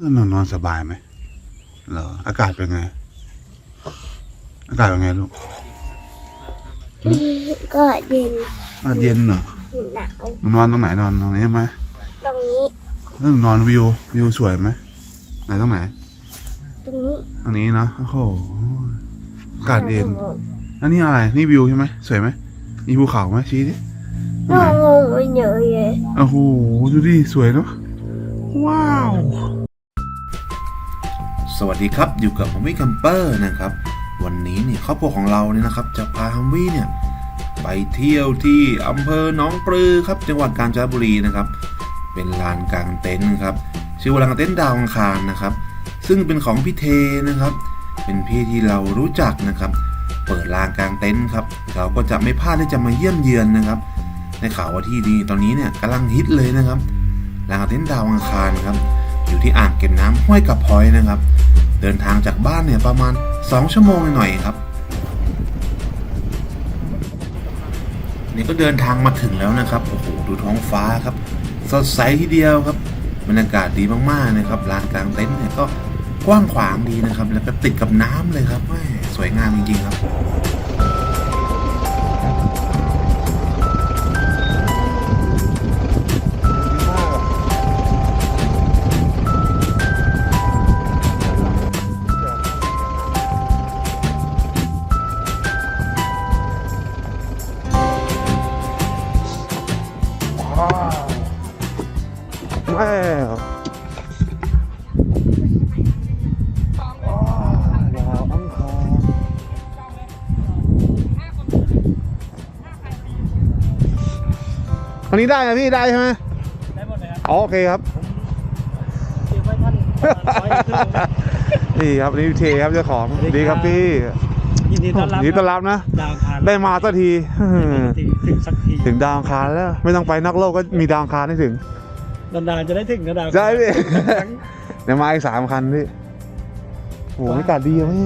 นอนนอนสบายไหมเหรออากาศเป็นไง อากาศเป็นไงลูกก็เย็นอากาศเย็นเหรอหนาวนอนตรงไหนนอนตรงนี้ไหมตรงนี้เรื่องนอนวิววิวสวยไหมไหนตรงไหนตรงนี้ตรงนี้เนอะโอ้โหอากาศเย็นอันนี้อะไรนี่วิวใช่ไหมสวยไหมมีภูเขาไหมชี้ดิตรงน้ไหอนงงมันเยอะเลยโอ้โหดูดิสวยเนาะว้าว สวัสดีครับอยู่กับฮัมวี่แคมเปอร์นะครับ วันนี้เนี่ยครอบครัวของเราเนี่ยนะครับ จะพาฮัมวี่เนี่ยไปเที่ยวที่อำเภอหนองปลือครับจังหวัดกาญจนบุรีนะครับ เป็นลานกลางเต็นท์ครับชื่อว่าลานกลางเต็นท์ดาวอังคารนะครับ ซึ่งเป็นของพี่เทนะครับ เป็นพี่ที่เรารู้จักนะครับ เปิดลานกลางเต็นท์ครับ เราก็จะไม่พลาดที่จะมาเยี่ยมเยือนนะครับในข่าวว่าที่ดีตอนนี้เนี่ยกำลังฮิตเลยนะครับลานกลางเต็นท์ดาวอังคารครับ อยู่ที่อ่างเก็บน้ำห้วยกับพอยนะครับ เดินทางจากบ้านเนี่ยประมาณ 2 ชั่วโมงหน่อยๆครับ นี่ก็เดินทางมาถึงแล้วนะครับโอ้โหดูท้องฟ้าครับ สดใสทีเดียวครับบรรยากาศดีมากๆนะครับลานกลางเต็นท์เนี่ยก็กว้างขวางดีนะครับ แล้วก็ติดกับน้ำเลยครับสวยงามจริงๆครับ แม่ดาวอังคารอันนี้ได้นะพี่ได้ใช่ไหมได้หมดเลยครับอ๋อโอเคครับเก็บไว้ท่านร้อยครึ่งนะนี่ครับนี่เทครับเจ้าของดีครับพี่ยินดีต้อนรับยินดีต้อนรับนะ ดาวอังคารได้มาสักทีถึงถึงสักทีถึงดาวอังคารแล้ว ไม่ต้องไปนอกโลกก็มีดาวอังคารให้ถึง นานๆจะได้ถึงนะดาวอังคารใช่พี่ เดี๋ยวมาอีกสามคันพี่โหบรรยากาศดีอะพี่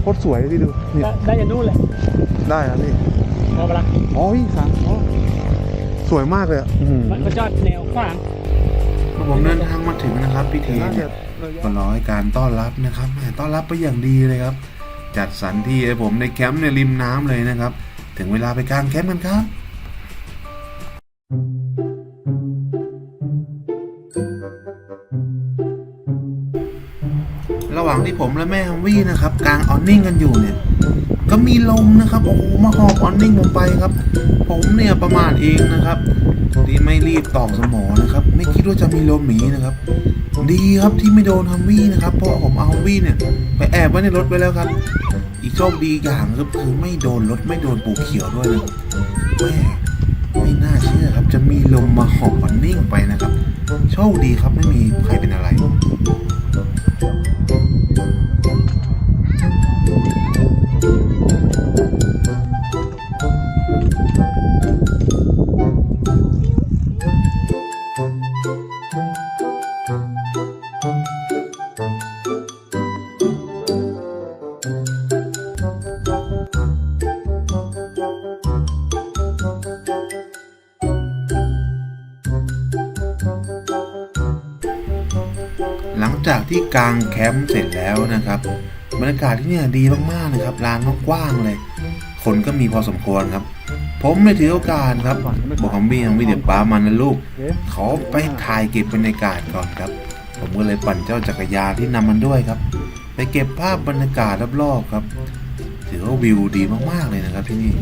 โคตรสวยพี่ดูนี่ได้ได้ยันนู่นแหละได้ครับพี่พอปะละอ๋อพี่สามอ๋อสวยมากเลยอะอื้อหือ มันก็จอดแนวขวาง ผมเดินทางมาถึงนะครับพี่เทเนี่ยก็รอให้การต้อนรับนะครับแหมต้อนรับไปอย่างดีเลยครับ จัดสรรที่ให้ผมในแคมป์ในริมน้ำเลยนะครับ ถึงเวลาไปกางแคมป์กันครับ ระหว่างที่ผมและแม่ฮัมวี่นะครับกางออนนิ่งกันอยู่เนี่ย ก็มีลมนะครับโอ้โหมาหอบออนนิ่งผมไปครับ ผมเนี่ยประมาทเองนะครับที่ไม่รีบตอกสมอนะครับ ไม่คิดว่าจะมีลมหมีนะครับ ดีครับที่ไม่โดนฮัมวี่นะครับ เพราะผมเอาฮัมวี่เนี่ยไปแอบไว้ในรถไว้แล้วครับ อีกโชคดีอย่างก็คือไม่โดนรถไม่โดนปูเขียวด้วยนะแม่ไม่น่าเชื่อครับ จะมีลมมาหอบออนนิ่งไปนะครับโชคดีครับไม่มีใครเป็นอะไร ห กที่กางแคมป์เสร็จแล้วนะครับบรรยากาศที่นี่ดีมากๆนะครับลานกว้างๆเลย คนก็มีพอสมควรครับ ผมไม่ถือโอกาสครับบอกฮัมบี้ฮัมบี้เดี๋ยวป้ามันนะลูกขอไปถ่ายเก็บบรรยากาศก่อนครับ ผมก็เลยปั่นเจ้าจักรยานที่นำมันด้วยครับ ไปเก็บภาพบรรยากาศรอบๆครับ ถือว่าวิวดีมากๆเลยนะครับที่นี่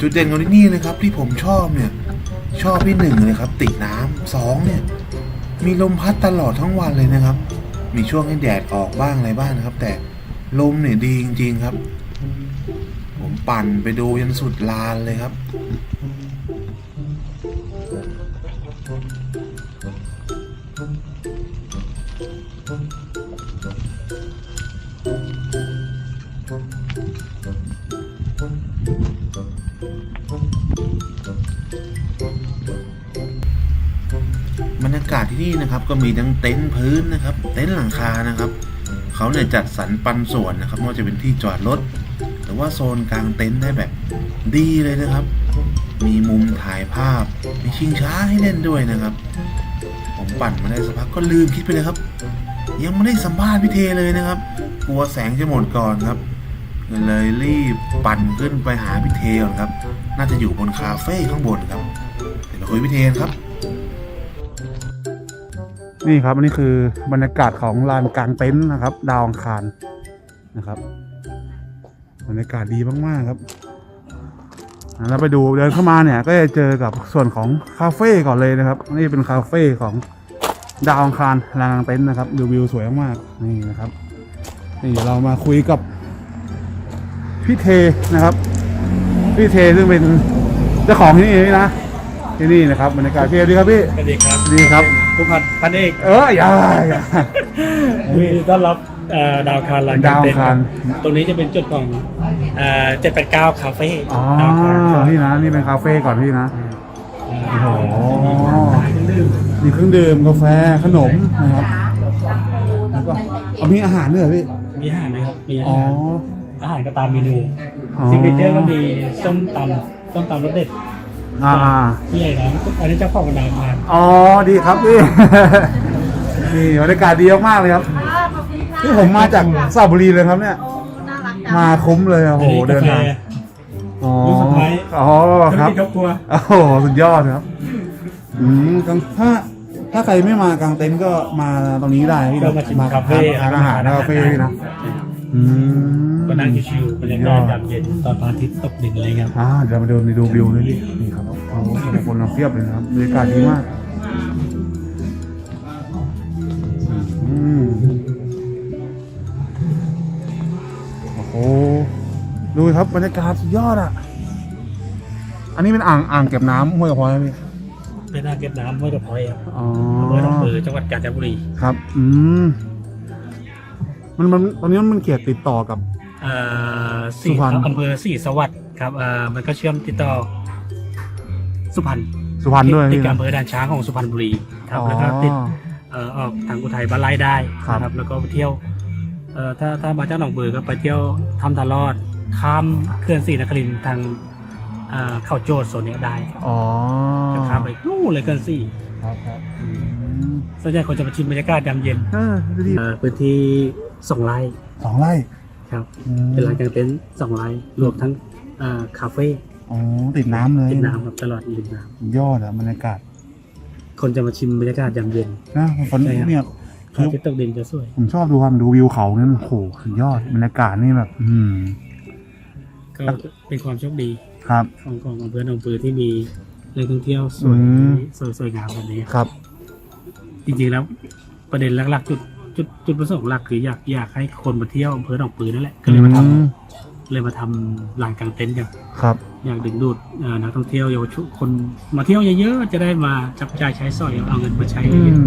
จุดเด่นของที่นี่นะครับที่ผมชอบเนี่ย ชอบที่หนึ่งเลยครับ ติดน้ำสองเนี่ย มีลมพัดตลอดทั้งวันเลยนะครับ มีช่วงให้แดดออกบ้างอะไรบ้างนะครับ แต่ลมเนี่ยดีจริง ๆครับ ผมปั่นไปดูยันสุดลานเลยครับ ที่นะครับก็มีทั้งเต็นท์พื้นนะครับ เต็นท์หลังคานะครับเขาเนี่ยจัดสรรปันส่วนนะครับไม่ว่าจะเป็นที่จอดรถหรือว่าโซนกลางเต็นท์ได้แบบดีเลยนะครับ มีมุมถ่ายภาพ มีชิงช้าให้เล่นด้วยนะครับ ผมปั่นมาได้สักพักก็ลืมคิดไปเลยครับ ยังไม่ได้สัมภาษณ์พี่เทเลยนะครับ กลัวแสงจะหมดก่อนครับก็เลยรีบปั่นขึ้นไปหาพี่เทก่อนครับ น่าจะอยู่บนคาเฟ่ข้างบนครับเดี๋ยวไปคุยพี่เทนครับ นี่ครับอันนี้คือบรรยากาศของลานกลางเต็นท์นะครับ ดาวอังคารนะครับบรรยากาศดีมากๆครับอะแล้วไปดูเดินเข้ามาเนี่ย ก็จะเจอกับส่วนของคาเฟ่ก่อนเลยนะครับ นี่เป็นคาเฟ่ของดาวอังคารลานกลางเต็นท์นะครับดูวิวสวยมากๆนี่นะครับนี่เดี๋ยวเรามาคุยกับพี่เทนะครับพี่เทซึ่งเป็นเจ้าของที่นี่นะที่นี่นะครับบรรยากาศพี่เทดีครับพี่สวัสดีครับดีครับ ผู้พันพันเอกเอออย่าอย่ายินดีต้อนรับเอ่อดาวคารลานดาวอังคาร ตรงนี้จะเป็นจุดของเจ็ดแปดเก้าคาเฟ่อ๋อดาวอังคารครับนี่นะนี่เป็นคาเฟ่ก่อนพี่นะโอ้โหดื่มมีเครื่องดื่มกาแฟขนมนะครับแล้วก็เอามีอาหารด้วยเหรอพี่มีอาหารนะครับมีอาอ๋อ หารอาหารก็ตามเมนูอ๋อ ซิงเกิลเจอร์ก็มีส้มตำส้มตำรสเด็ด อ่าพี่ใหญ่นะอันนี้เจ้าของดาวอังคารอ๋อดีครับพี่ นี่บรรยากาศดีมากๆเลยครับนี่ผมมาจากสระบุรีเลยครับเนี่ย มาคุ้มเลยโอ้โหเดินทางอ๋อลูกสะใภ้อ๋อธุรครับกิจครอบครัวโอ้โหสุดยอดครับอืมกลางถ้าถ้าใครไม่มากางเต็นท์ก็มาตรงนี้ได้พี่ก็มาชิมคาเฟ่ทานอาหารคาเฟ่พี่นะอืม ก็นั่งชิวๆบรรยากาศยามเย็นตอนพระอาทิตย์ตกดินอะไรเงี้ยครับอ่าเดี๋ยวมาเดินไปดูวิวด้วยดินี่ครับโอ้โหคนมาเพียบเลยนะครับบรรยากาศดีมากอืมโอ้โหดูครับบรรยากาศสุดยอดอะ อันนี้เป็นอ่างอ่างเก็บน้ำห้วยกระพอยไหมพี่เป็นอ่างเก็บน้ำห้วยกระพอยครับอ๋ออำเภอหนองปือจังหวัดกาญจนบุรีครับ อืมมันมันตอนนี้มันเขียดติดต่อกับเอ่อ สุสี่พรรณ อำเภอสี่สวัสดิ์ครับเอ่อมันก็เชื่อมติดต่อสุพรรณสุพรรณด้วยติดพี่กับนะอำเภอด่านช้างของสุพรรณบุรีครับอ๋อแล้วก็ติดเอ่อออกทางอุทัยบ้านไร่ได้ครับ นะครับ แล้วก็ไปเที่ยวเอ่อถ้าถ้ามาจากหนองเบือก็ไปเที่ยวทำทารอดข้ามเขื่อนศรีนครินทร์ทางเอ่อเข้าโจทย์โซนเนี้ยได้ครับอ๋อจะข้ามไปนู่นเลยเขื่อนศรีครับครับอืมส่วนใหญ่คนจะมาชิมบรรยากาศยามเย็นเออดูดิเอ่อพื้นที่สองไร่สองไร่ ครับ อืมเป็นร้านกางเต็นท์สองไร่รวมทั้งเอ่อคาเฟ่อ๋อติดน้ำเลยริมน้ำครับตลอดริมน้ยอดอะบรรยากาศำคนจะมาชิมบรรยากาศยามเย็นนะฝนใช่ครับเนี่ย พระอาทิตย์ตกดินจะสวย ผมชอบดูความดูวิวเขาเนี่ยโอ้โหสุดยอดบรรยากาศนี่แบบ อืม ก็เป็นความโชคดีครับ ของของอำเภอหนองปือที่มีแหล่งท่องเที่ยวสวยอืม สวยสวยงามแบบนี้ครับ จริงๆแล้วประเด็นหลักๆจุด จุดจุดประสงค์หลักคืออยากอยากให้คนมาเที่ยวอำเภอหนองปือนั่นแหละก็เลยมาทอืมำเลยมาทำลานกางเต็นท์กันครับ อยากดึงดูดเอ่อนักท่องเที่ยวเยาวชนคนมาเที่ยวเยอะๆจะได้มาจับจ่ายใช้สอยเอาเงินมาใช้อืเยอะ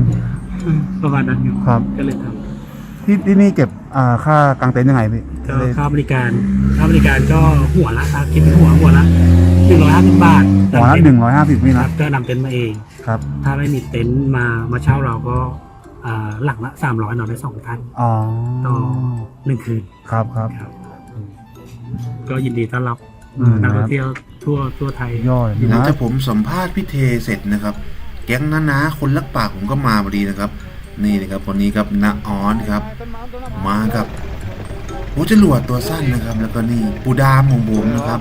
มๆประมาณนั้นอยู่ครับ ก็เลยทที่ที่นี่เก็บอ่าค่ากางเต็นท์ยังไงพี่ำก็ค่าบริการค่าบริการก็หัวละถ้าคิดเป็นหัวหัวละหนึ่งร้อยห้าสิบบาทหัวละหนึ่งร้อยห้าสิบพี่คนะรับก็นำเต็นท์มาเอง ครับ ถ้าไม่มีเต็นท์มามาเช่าเราก็ อ่าหลังละสามร้อยนอนได้สองท่านอ๋อต่อหนึ่งคืนครับครับครับก็ยินดีต้อนรับอืม นักท่องเที่ยวทั่วทั่วไทย ยอดหลังนะจากผมสัมภาษณ์พี่เทเสร็จนะครับ แก๊งน้านาคนลักปากผมก็มาพอดีนะครับ นี่นะครับวันนี้ครับนาออนครับ มากับหัวจรวดตัวสั้นนะครับ แล้วก็นี่ปูดามของผมนะครับ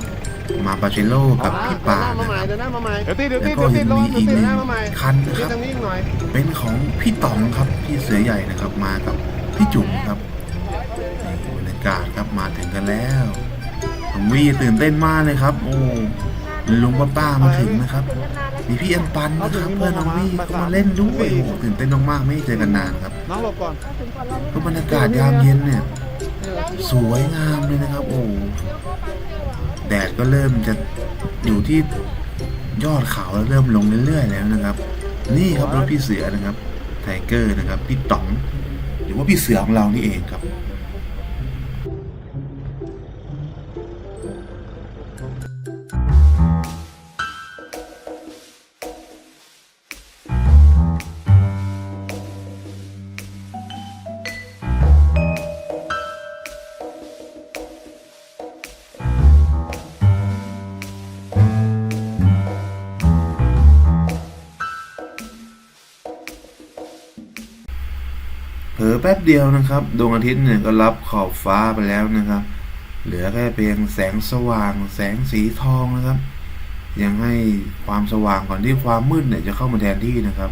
มาปาเชโลกับพี่ปานะครับเดี๋ยวหน้ามาใหม่เดี๋ยวตีเดี๋ยวแล้ตีวก็เดี๋ยวตียังลงมีอีกหเดี๋ยวนึ่งหน้ามาใหม่คันนะตีครับทางนี้อีกหน่อยเป็นของพี่ต๋องครับพี่เสือใหญ่นะครับ มากับพี่จุ๋มครับนี่บรรยากาศครับมาถึงกันแล้วผมวีตื่นเต้นมากเลยครับ โอ้ลุงป้าป้ามาถึงนะครับมีพี่อันปันนะครับเพื่อนน้องวี่ก็มาเล่นด้วยโอ้โหตื่นเต้นมากๆไม่ได้เจอกันนานครับน้องหลบก่อนก็บรรยากาศยามเย็นเนี่ย สวยงามเลยนะครับ โอ้โห แดดก็เริ่มจะอยู่ที่ยอดเขาแล้วเริ่มลงเรื่อยๆแล้วนะครับ นี่ครับรถพี่เสือนะครับไทเกอร์นะครับพี่ต๋อง หรือว่าพี่เสือของเรานี่เองครับ อแป๊บเดียวนะครับ ดวงอาทิตย์เนี่ยก็รับขอบฟ้าไปแล้วนะครับ เหลือแค่เพียงแสงสว่าง แสงสีทองนะครับ ยังให้ความสว่างก่อนที่ความมืดเนี่ยจะเข้ามาแทนที่นะครับ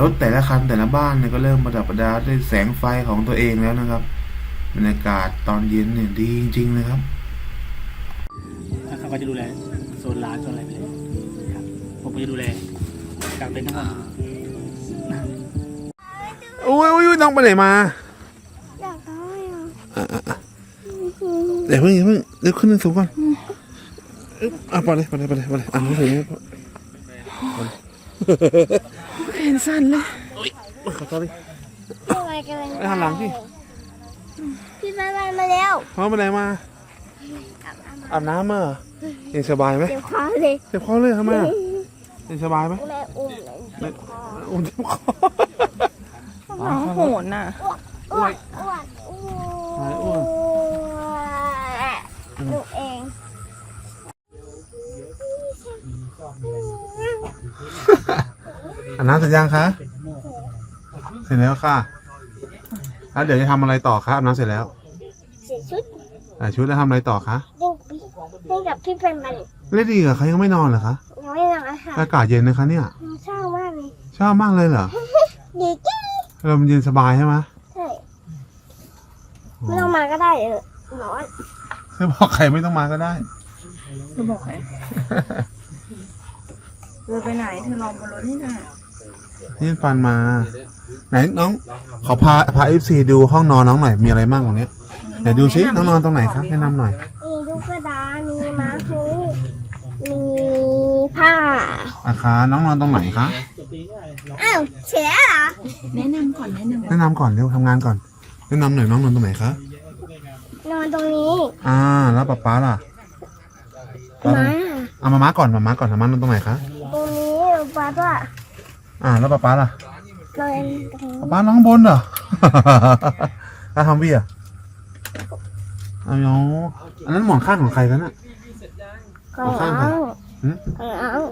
รถแต่ละคันแต่ละบ้านเนี่ยก็เริ่มประดับประดาด้วยแสงไฟของตัวเองแล้วนะครับบรรยากาศตอนเย็นเนี่ยดีจริงๆเลยครับเขาก็จะดูแลโซนร้านโซนอะไรไปเลยครับผมก็จะดูแลกลางเต็นท์ทั้งหมด โอ้ยโอ้ยน้องไปไหนมาอยากได้อะเดี๋ยวเพิ่งอย่าเพิ่งเดี๋ยวขึ้นสูงก่อนอึ๊บอะไปเลยไปเลยไปเลยไปเลยอะน้องถึงแขนสั่นเลยขอโทษดิ พี่ไปกันเลยไปหันหลังสิ พี่ไปไปมาแล้วพ่อไปไหนมาอาบน้ำมาเหรอเย็นสบายไหมเดี๋ยวคอเลยเจ็บคอเลยทำไมอะเย็นสบายไหมแม่อุ้มเลยเดี๋ยวคออุ้มเจ็บคอ น้องโหนน่ะอ้วนอ้วนอ้อะไรอ้วนวนหนูเองอาบน้ำเสร็จยังคะ เสร็จแล้วค่ะ แล้วเดี๋ยวจะทำอะไรต่อคะอาบน้ำเสร็จแล้วเสียชุดอ่าชุดแล้วทำอะไรต่อคะเล่นปีเล่นกับพี่เป็นมันเล่นดีเหรอคะยังไม่นอนเหรอคะยังไม่นอนค่ะอากาศเย็นนะคะเนี่ยเศร้ามากเลยชอบมากเลยเหรอดีจี้ ลมเย็นสบายใช่ไหมใช่ไม่ต้องมาก็ได้เออหนอนจะบอกใครไม่ต้องมาก็ได้เธอบอกไงเธอไปไหนเธอลองบนรถนี่น่ะนี่ฟันมา ไหนน้องขอพาพาเอฟซีดูห้องนอนน้องหน่อยมีอะไรบ้างตรงเนี้ยเดี๋ยวดูซิน้องนอนตรงไหนครับแนะนำหน่อยมีลูกกระดานมีม้าฮูมีผ้าอาคาน้องนอนตรงไหนคะ อ้าวเสียเหรอแนะนำก่อนแนะนำแนะนำก่อนเร็วทำงานก่อน แนะนำหน่อยน้องนอนตรงไหนคะ นอนตรงนี้อ่า แล้วป๊าป๊าล่ะป๊าม้าเอามาม้าก่อนมาม้าก่อนมาม้านอนตรงไหนคะ ตรงนี้ป้าก็อ่า แล้วป๊าป๊าล่ะนอนตรงนี้ป๊าป๊าน้องบนเหรอ แล้วทำวี่อะเอาเนาะอันนั้นหมอนข้างของใครกันน่ะ ของข้างน้ค่ะองหึของน้อง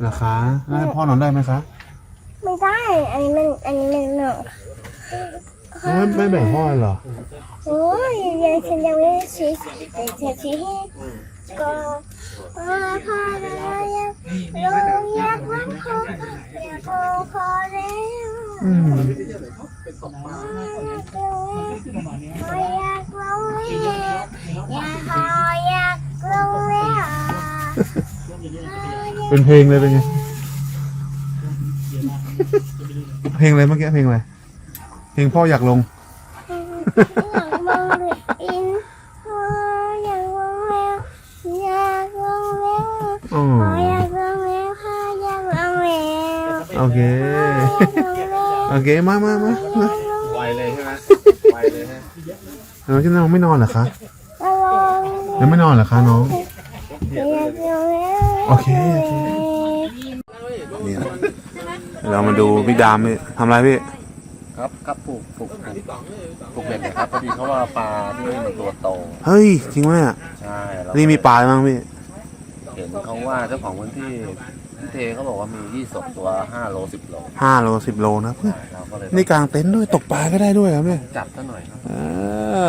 เหรอคะแล้วให้พ่อนอนได้ไหมคะ ไม่ได้ อันนี้มัน อันนี้มันหนอกไม่ไม่แบ่งพ่อเลยเหรอ โอ้ยยังฉันยังไม่ได้ชี้แต่ฉันชี้ให้ก็พ่อพ่อแล้วยังลงอยากร้องพ่ออยากร้องพ่อแล้วอืมอยากร้องแล้วอยากขออยากร้องแล้วเป็นเพลงเลยเป็นไง เพลงอะไรเมื่อกี้เพลงอะไรเพลงพ่ออยากลง อยากมองเลยอินอยากร้องแล้วอยากร้องแล้วอ๋อ พ่ออยากร้องแล้วพ่ออยากร้องแล้วโอเคโอเคมามามามาไวเลยใช่ไหมไวเลยฮะน้องที่น้องไม่นอนเหรอคะร้องยังไม่นอนเหรอคะน้อง อยากร้องแล้วโอเคโอเคนี่นะ เรามาดูพี่ดามพี่ทำอะไรพี่ ครับครับปลูกปลูกปลูกปลูกเบ็ดนะครับพอดีเขาว่าปลาที่นี่มันตัวโตเฮ้ย จริงไหมอะใช่แล้วนี่มีปลาบ้างพี่ เห็นเขาว่าเจ้าของพื้นที่พี่เทเขาบอกว่ามียี่สกตัวห้าโลสิบโลห้าโลสิบโลนะเพื่อนเราก็เลยนี่กลางเต็นท์ด้วยตกปลาก็ได้ด้วยครับเนี่ยจับซะหน่อยครับ อ่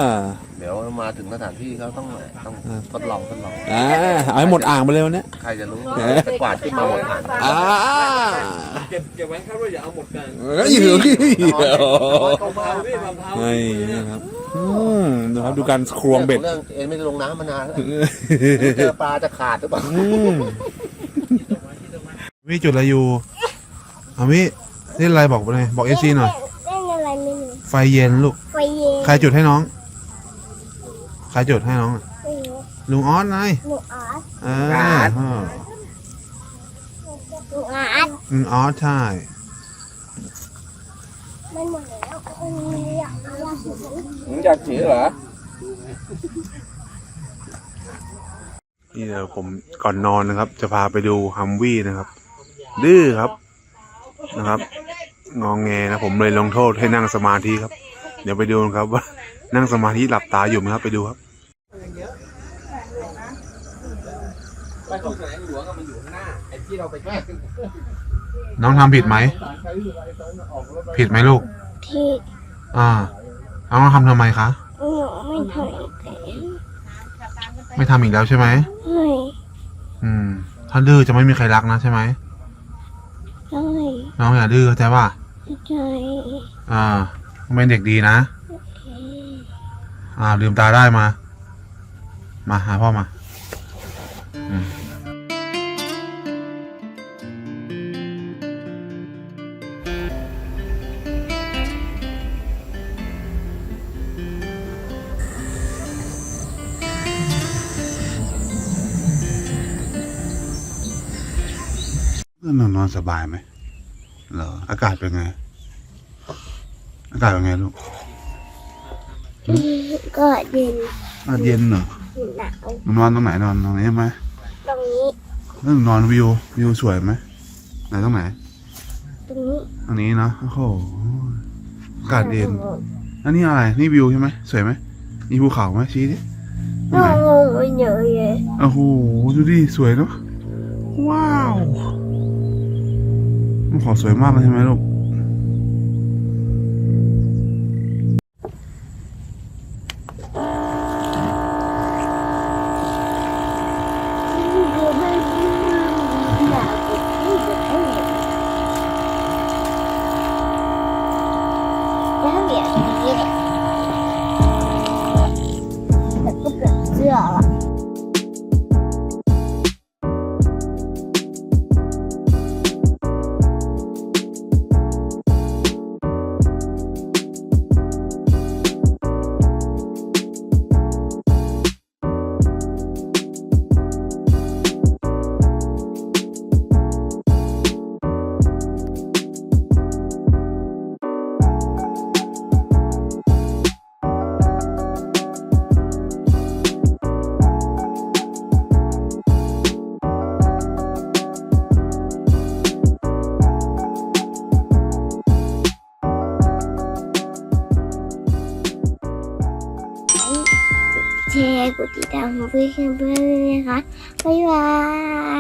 าเดี๋ยวมาถึงสถานที่เขาต้องต้องทดลองทดลองอ่าเอาให้หมดอ่างไปเลยวันเนี้ยใครจะรู้จะกวาดขึ้นมาหมดอ่านอ่าเก็บเก็บไว้ครับว่าอย่าเอาหมดกันเฮ้ยอยู่ที่เอาเบาๆพี่เบานี่นะครับอืมดูครับดูการควงเบ็ดเรื่องเอ็นไม่ได้ลงน้ำมานานแล้วเจอปลาจะขาดหรือเปล่าอืมวิจุดอะไรอยู่เอาวิเล่นอะไรบอกไปเลยบอกเอซีหน่อยเล่นอะไรไม่รู้ไฟเย็นลูก ไฟเย็น ใครจุดให้น้อง ใครจุดให้น้องอะไม่รู้ลุงออสไงหนูอาร์ตอ่าอ่าหนูอาร์ตลุงออสใช่มันหมดแล้วมันมีอยากอยากเห็นมึงอยากจีเหรอ นี่เดี๋ยวผมก่อนนอนนะครับ จะพาไปดูฮัมวี่นะครับ ดื้อครับนะครับ งองแงนะผมเลยลงโทษให้นั่งสมาธิครับ เดี๋ยวไปดูกันครับว่านั่งสมาธิหลับตาอยู่ไหมครับไปดูครับไปตรงแสงหลวงอะมันอยู่ข้างหน้าไอ้ที่เราไปแก้น้องทำผิดไหม ผิดไหมลูกที่อ่าเอามาทำทำไมคะหนูไม่ทำอีกแล้วไม่ทำอีกแล้วใช่ไหมเฮ้ยอืม ถ้าดื้อจะไม่มีใครรักนะใช่ไหมเฮ้ยน้องอย่าดื้อเข้าใจป่ะใจอ่า เป็นเด็กดีนะ อ่าลืมตาได้มา มาหาพ่อมาอืมนอนนอนสบายไหมเหรอ อากาศเป็นไง กาศเป็นไงลูกก็เย็นอากาศเย็นเหรอหนาวนอนตรงไหนนอนตรงนี้ไหมตรงนี้แล้วนอนวิววิวสวยไหมไหนตรงไหนตรงนี้ตรงนี้เนาะโอ้โหอากาศเย็นอันนี้อะไรนี่วิวใช่ไหมสวยไหมมีภูเขาไหมชี้ดิตรงน้อไหนงงงไม่เยอะเลยโอ้โหดูดิสวยเนาะว้าวภูเขาสวยมากเลยใช่ไหมลูก แชร์กดติดตามของเปอร์ด้วยนะคะ บ๊ายบาย